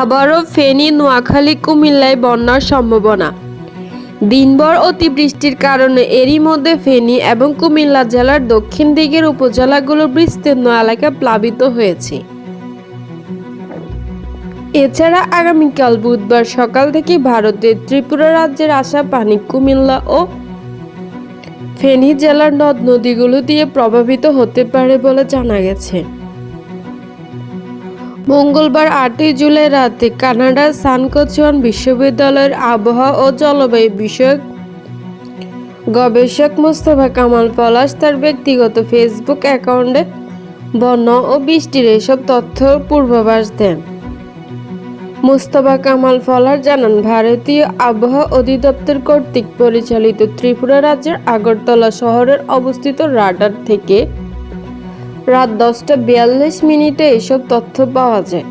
আবারও ফেনী, নোয়াখালী, কুমিল্লায় বন্যার সম্ভাবনা। দিনভর অতিবৃষ্টির কারণে এরই মধ্যে ফেনী এবং কুমিল্লা জেলার দক্ষিণ দিকের উপজেলাগুলো বিস্তীর্ণ এলাকা প্লাবিত হয়েছে। এছাড়া আগামীকাল বুধবার সকাল থেকে ভারতের ত্রিপুরা রাজ্যের আসা পানি কুমিল্লা ও ফেনী জেলার নদ নদীগুলো দিয়ে প্রভাবিত হতে পারে বলে জানা গেছে। মঙ্গলবার আটই জুলাই রাতে কানাডার সানকোচুয়ান বিশ্ববিদ্যালয়ের আবহাওয়া ও জলবায়ু বিষয়ক গবেষক মোস্তফা কামাল পলাশ তার ব্যক্তিগত ফেসবুক অ্যাকাউন্টে বন্যা ও বৃষ্টির এসব তথ্য পূর্বাভাস দেন। মোস্তফা কামাল ফলার জানান, ভারতীয় আবহাওয়া অধিদপ্তর কর্তৃক পরিচালিত ত্রিপুরা রাজ্যের আগরতলা শহরের অবস্থিত রাডার থেকে রাত দশটা বিয়াল্লিশ মিনিটে এসব তথ্য পাওয়া যায়।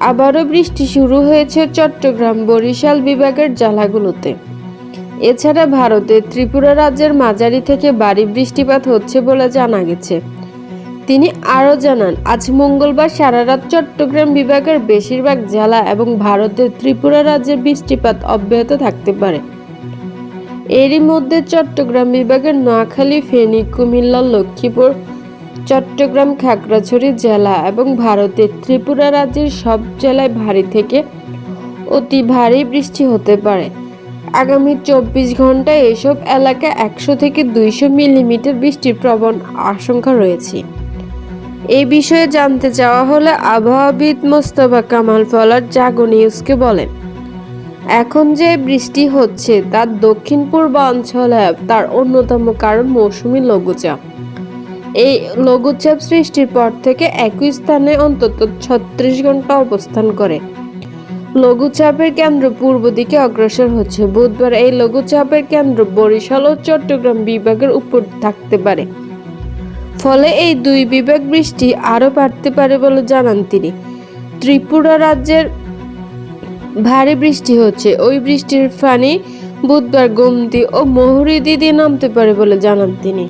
আবারও বৃষ্টি শুরু হয়েছে চট্টগ্রাম বরিশাল বিভাগের জেলাগুলোতে। এছাড়া ভারতের ত্রিপুরা রাজ্যের মাঝারি থেকে বাড়ি বৃষ্টিপাত হচ্ছে বলে জানা গেছে। তিনি আরও জানান, আজ মঙ্গলবার সারা রাত চট্টগ্রাম বিভাগের বেশিরভাগ জেলা এবং ভারতের ত্রিপুরা রাজ্যে বৃষ্টিপাত অব্যাহত থাকতে পারে। এরই মধ্যে চট্টগ্রাম বিভাগের নোয়াখালী, ফেনী, কুমিল্লা, লক্ষ্মীপুর চট্টগ্রাম খাগড়াছড়ি জেলা এবং ভারতের ত্রিপুরা রাজ্যের সব জেলায় ভারী থেকে অতি ভারী বৃষ্টি হতে পারে। আগামী চব্বিশ ঘন্টায় এসব এলাকায় একশো থেকে দুইশো মিলিমিটার বৃষ্টির প্রবণ আশঙ্কা রয়েছে। এই বিষয়ে জানতে চাওয়া হলে আবহাওয়াবিদ মোস্তফা কামাল ফলার জাগো নিউজকে বলেন, এখন যে বৃষ্টি হচ্ছে তার দক্ষিণ পূর্বাঞ্চলে তার অন্যতম কারণ মৌসুমী লঘুচাপ। এই লঘুচাপ সৃষ্টির পর থেকে একই স্থানে অন্তত ছত্রিশ ঘণ্টা অবস্থান করে। লঘুচাপের কেন্দ্র পূর্ব দিকে অগ্রসর হচ্ছে। বুধবার এই লঘুচাপের কেন্দ্র বরিশাল ও চট্টগ্রাম বিভাগের উপর থাকতে পারে। ফলে এই দুই বিভাগ বৃষ্টি আরও বাড়তে পারে বলে জানান তিনি। ত্রিপুরা রাজ্যের ভারী বৃষ্টি হচ্ছে। ওই বৃষ্টির পানি বুধবার গোমতি ও মহুরি দিদি নামতে পারে বলে জানান তিনি।